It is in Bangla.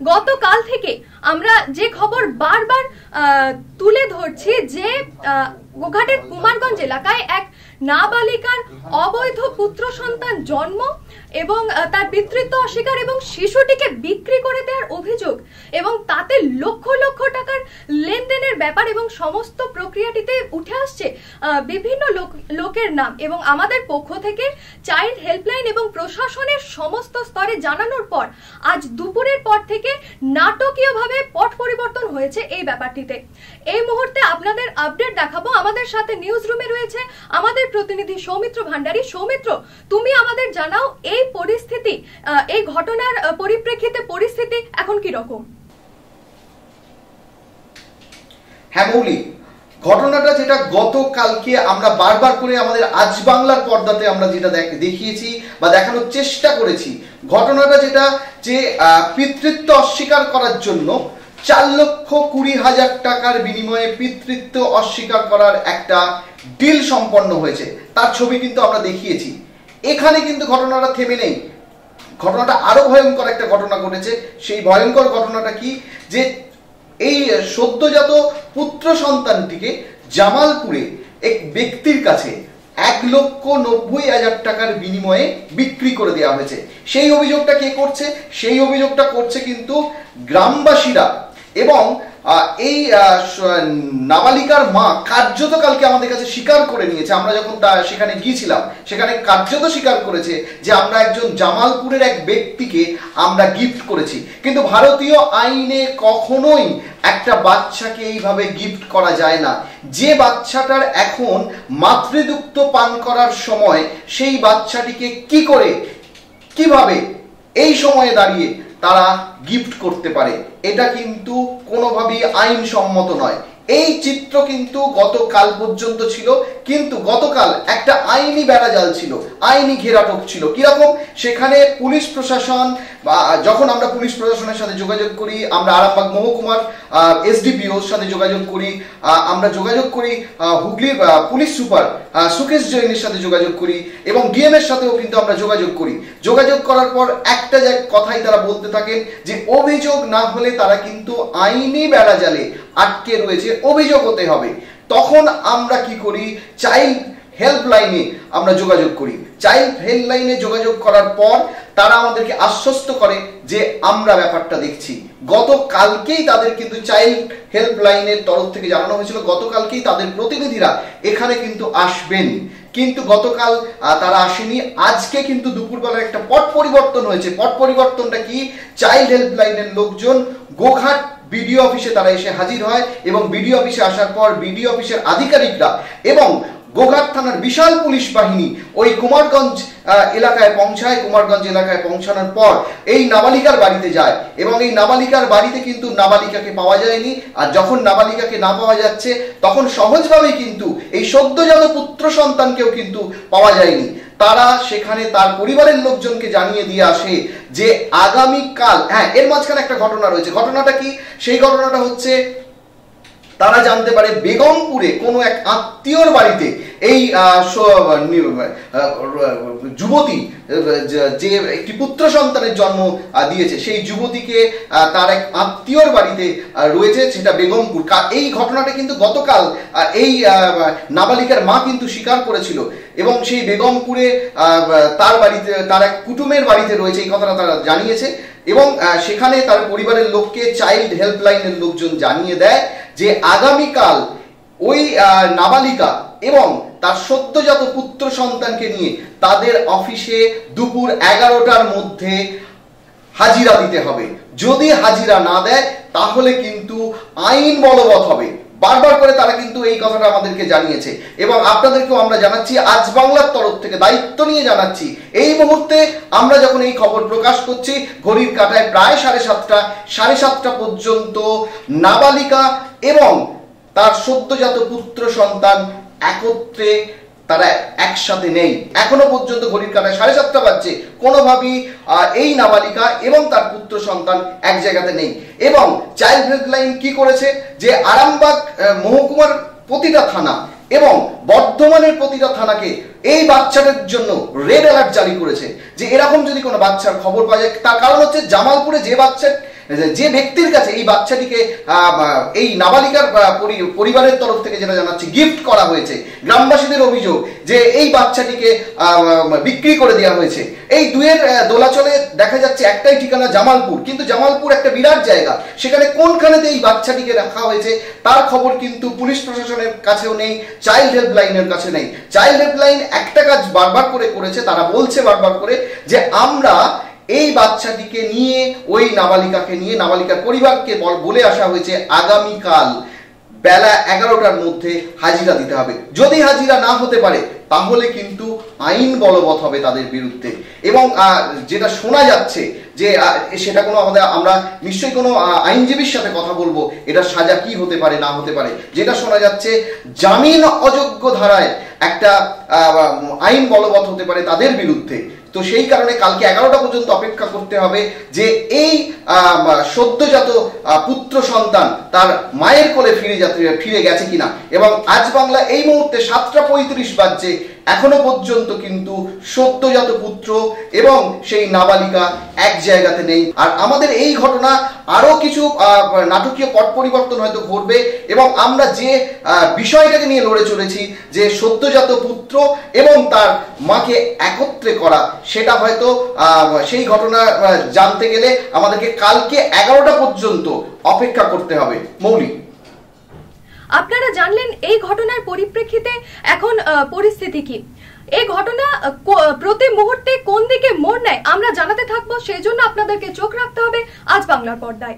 গতকাল থেকে আমরা যে খবর বারবার তুলে ধরছি যে গোঘাটের কুমারগঞ্জ এলাকায় এক নাবালিকার অবৈধ পুত্র সন্তান জন্ম এবং তার পিতৃত্ব অস্বীকার এবং শিশুটিকে বিক্রি করে দেওয়ার অভিযোগ এবং তাতে লক্ষ লক্ষ টাকার লেনদেনের ব্যাপার এবং সমস্ত প্রক্রিয়াটিতে উঠে আসছে বিভিন্ন লোক- লোকের নাম এবং আমাদের পক্ষ থেকে চাইল্ড হেল্পলাইন এবং প্রশাসনের সমস্ত স্তরে জানানোর পর আজ দুপুরের পর থেকে নাটকীয়ভাবে পট পরিবর্তন হয়েছে এই ব্যাপারটিতে। এই মুহূর্তে আপনাদের আপডেট দেখাবো। আমাদের সাথে নিউজ রুমে রয়েছে আমাদের প্রতিনিধি সৌমিত্র ভান্ডারী সৌমিত্র, তুমি আমাদের জানাও এই পরিস্থিতি এই ঘটনার পরিপ্রেক্ষিতে পরিস্থিতি এখন কি রকম হ্যাঁ মৌলি, ঘটনাটা যেটা গতকালকে আমরা বারবার করে আমাদের আজ বাংলার পর্দাতে আমরা যেটা দেখ- দেখিয়েছি বা দেখানোর চেষ্টা করেছি, ঘটনাটা যেটা যে পিতৃত্ব অস্বীকার করার জন্য চার লক্ষ কুড়ি হাজার টাকার বিনিময়ে পিতৃত্ব অস্বীকার করার একটা ডিল সম্পন্ন হয়েছে। তার ছবি কিন্তু আমরা দেখিয়েছি। এখানে কিন্তু ঘটনাটা থেমে নেই। ঘটনাটা আরও ভয়ঙ্কর একটা ঘটনা ঘটেছে। সেই ভয়ঙ্কর ঘটনাটা কি? যে এই সদ্যজাত পুত্র সন্তানটিকে জামালপুরে এক ব্যক্তির কাছে এক লক্ষ নব্বই হাজার টাকার বিনিময়ে বিক্রি করে দেওয়া হয়েছে। সেই অভিযোগটা কে করছে? সেই অভিযোগটা করছে কিন্তু গ্রামবাসীরা এবং এই নাবালিকার মা কার্যত কালকে আমাদের কাছে স্বীকার করে নিয়েছে। আমরা যখন সেখানে গিয়েছিলাম, সেখানে কার্যত স্বীকার করেছে যে আমরা একজন জামালপুরের এক ব্যক্তিকে আমরা গিফট করেছি। কিন্তু ভারতীয় আইনে কখনোই একটা বাচ্চাকে এইভাবে গিফট করা যায় না। যে বাচ্চাটার এখন মাতৃদুগ্ধ পান করার সময় সেই বাচ্চাটিকে কি করে, কীভাবে এই সময়ে দাঁড়িয়ে তারা গিফট করতে পারে। এটা কিন্তু কোনোভাবেই আইনসম্মত নয়। এই চিত্র কিন্তু গতকাল পর্যন্ত ছিল, কিন্তু গতকাল একটা আইনি বেড়াজাল ছিল, আইনি ঘেরাটোপ ছিল। কীরকম? সেখানে পুলিশ প্রশাসন, বা যখন আমরা পুলিশ প্রশাসনের সাথে যোগাযোগ করি, আমরা আরামবাগ মহকুমার এসডিপিওর সাথে যোগাযোগ করি আমরা যোগাযোগ করি হুগলির পুলিশ সুপার সুকেশ জৈনের সাথে যোগাযোগ করি, এবং ডিএম এর সাথেও কিন্তু আমরা যোগাযোগ করি। যোগাযোগ করার পর একটা কথাই তারা বলতে থাকেন, যে অভিযোগ না হলে তারা কিন্তু আইনি বেড়াজালে আটকে রয়েছে, অভিযোগ হতে হবে। তখন আমরা কি করি? চাইল্ড হেল্পলাইনে আমরা যোগাযোগ করি। চাইল্ড হেল্পলাইনে যোগাযোগ করার পর তারা আমাদেরকে আশ্বস্ত করে যে আমরা ব্যাপারটা দেখছি। গতকালকেই তাদের কিন্তু চাইল্ড হেল্পলাইনের তরফ থেকে জানানো হয়েছিল, গতকালকেই তাদের প্রতিনিধিরা এখানে কিন্তু আসবেন। কিন্তু গতকাল তারা আসেনি। আজকে কিন্তু দুপুরবেলার একটা পট পরিবর্তন হয়েছে। পট পরিবর্তনটা কি? চাইল্ড হেল্পলাইনের লোকজন গোঘাট বিডিও অফিসে তারা এসে হাজির হয় এবং বিডিও অফিসে আসার পর বিডিও অফিসের আধিকারিকরা এবং গোঘাট থানার বিশাল পুলিশ বাহিনী ওই কুমারগঞ্জ এলাকায় পৌঁছায়। কুমারগঞ্জ এলাকায় পৌঁছানোর পর এই নাবালিকার বাড়িতে যায় এবং এই নাবালিকার বাড়িতে কিন্তু নাবালিকাকে পাওয়া যায়নি। আর যখন নাবালিকাকে না পাওয়া যাচ্ছে, তখন সহজভাবেই কিন্তু এই সদ্যজাত পুত্র সন্তানকেও কিন্তু পাওয়া যায়নি। তারা সেখানে তার পরিবারের লোকজনকে জানিয়ে দিয়ে আসে যে আগামীকাল হ্যাঁ এর মাঝখানে একটা ঘটনা রয়েছে। ঘটনাটা কি? সেই ঘটনাটা হচ্ছে, তারা জানতে পারে বেগমপুরে কোনো এক আত্মীয়র বাড়িতে এই যুবতী যে একটি পুত্র সন্তানের জন্ম দিয়েছে, সেই যুবতীকে তার এক আত্মীয়র বাড়িতে রয়েছে, সেটা বেগমপুর। এই ঘটনাটা কিন্তু গতকাল এই নাবালিকার মা কিন্তু স্বীকার করেছিল। এবং সেই বেগমপুরে তার বাড়িতে, তার এক কুটুমের বাড়িতে রয়েছে, এই কথাটা তারা জানিয়েছে। এবং সেখানে তার পরিবারের লোককে চাইল্ড হেল্পলাইনের লোকজন জানিয়ে দেয় যে, আগামীকাল ওই নাবালিকা এবং তার সদ্যজাত পুত্র সন্তানকে নিয়ে তাদের অফিসে দুপুর এগারোটার মধ্যে হাজিরা দিতে হবে। যদি হাজিরা না দেয়, তাহলে কিন্তু আইন বলবৎ হবে। বারবার করে তারা কিন্তু এই কথাটা আমাদেরকে জানিয়েছে। এবং আপনাদেরকেও আমরা জানাচ্ছি, আজ বাংলার তরফ থেকে দায়িত্ব নিয়ে জানাচ্ছি। এই মুহূর্তে আমরা যখন এই খবর প্রকাশ করছি, ঘড়ির কাটায় প্রায় সাড়ে সাতটা সাড়ে সাতটা পর্যন্ত নাবালিকা এবং তার সদ্যজাত পুত্র সন্তান একত্রে তারা একসাথে নেই। এখনও পর্যন্ত ঘড়ির কাটায় সাড়ে সাতটা বাজছে। কোনোভাবেই এই নাবালিকা এবং তার পুত্র সন্তান এক জায়গাতে নেই। এবং চাইল্ড হেল্পলাইন কি করেছে? যে আরামবাগ মহকুমার প্রতিটা থানা এবং বর্ধমানের প্রতিটা থানাকে এই বাচ্চাদের জন্য রেড অ্যালার্ট জারি করেছে। যে এরকম যদি কোনো বাচ্চার খবর পাওয়া যায়, তার কারণ হচ্ছে জামালপুরে যে বাচ্চা যে ব্যক্তির কাছে এই বাচ্চাটিকে এই নাবালিকার পরিবারের তরফ থেকে যেটা জানাচ্ছি গিফট করা হয়েছে, গ্রামবাসীদের অভিযোগ যে এই বাচ্চাটিকে বিক্রি করে দেওয়া হয়েছে। এই দুয়ের দোলাচলে দেখা যাচ্ছে একটাই ঠিকানা জামালপুর। কিন্তু জামালপুর একটা বিরাট জায়গা। সেখানে কোনখানেতে এই বাচ্চাটিকে রাখা হয়েছে, তার খবর কিন্তু পুলিশ প্রশাসনের কাছেও নেই, চাইল্ড হেল্পলাইনের কাছে নেই। চাইল্ড হেল্পলাইন একটা কাজ বারবার করে করেছে, তারা বলছে বারবার করে যে, আমরা এই বাচ্চাটিকে নিয়ে, ওই নাবালিকাকে নিয়ে, নাবালিকার পরিবারকে বল- আসা হয়েছে আগামীকাল বেলা এগারোটার মধ্যে হাজিরা দিতে হবে। যদি হাজিরা না হতে পারে, তাহলে কিন্তু আইন বলবৎ হবে তাদের বিরুদ্ধে। এবং যেটা শোনা যাচ্ছে যে সেটা কোনো আমাদের, আমরা নিশ্চয়ই কোনো আইনজীবীর সাথে কথা বলব, এটা সাজা কি হতে পারে, না হতে পারে। যেটা শোনা যাচ্ছে, জামিন অযোগ্য ধারায় একটা আইন বলবৎ হতে পারে তাদের বিরুদ্ধে। তো সেই কারণে কালকে এগারোটা পর্যন্ত অপেক্ষা করতে হবে যে এই সদ্যজাত পুত্র সন্তান তার মায়ের কোলে ফিরে যাতে, ফিরে গেছে কিনা। এবং আজ বাংলা এই মুহূর্তে সাতটা পঁয়ত্রিশ বাজছে। এখনও পর্যন্ত কিন্তু সদ্যজাত পুত্র এবং সেই নাবালিকা এক জায়গাতে নেই। আর আমাদের এই ঘটনা আরও কিছু নাটকীয় পট পরিবর্তন হয়তো ঘটবে এবং আমরা যে বিষয়টাকে নিয়ে লড়ে চলেছি, যে সদ্যজাত পুত্র এবং তার মাকে একত্রে করা, সেটা হয়তো সেই ঘটনা জানতে গেলে আমাদেরকে কালকে এগারোটা পর্যন্ত অপেক্ষা করতে হবে। মৌলিক। আপনারা জানলেন এই ঘটনার পরিপ্রেক্ষিতে এখন পরিস্থিতি কি? এই ঘটনা প্রতি মুহূর্তে কোন দিকে মোড় নেয় আমরা জানাতে থাকব, সেই জন্য আপনাদেরকে চোখ রাখতে হবে আজ বাংলার পর্দায়।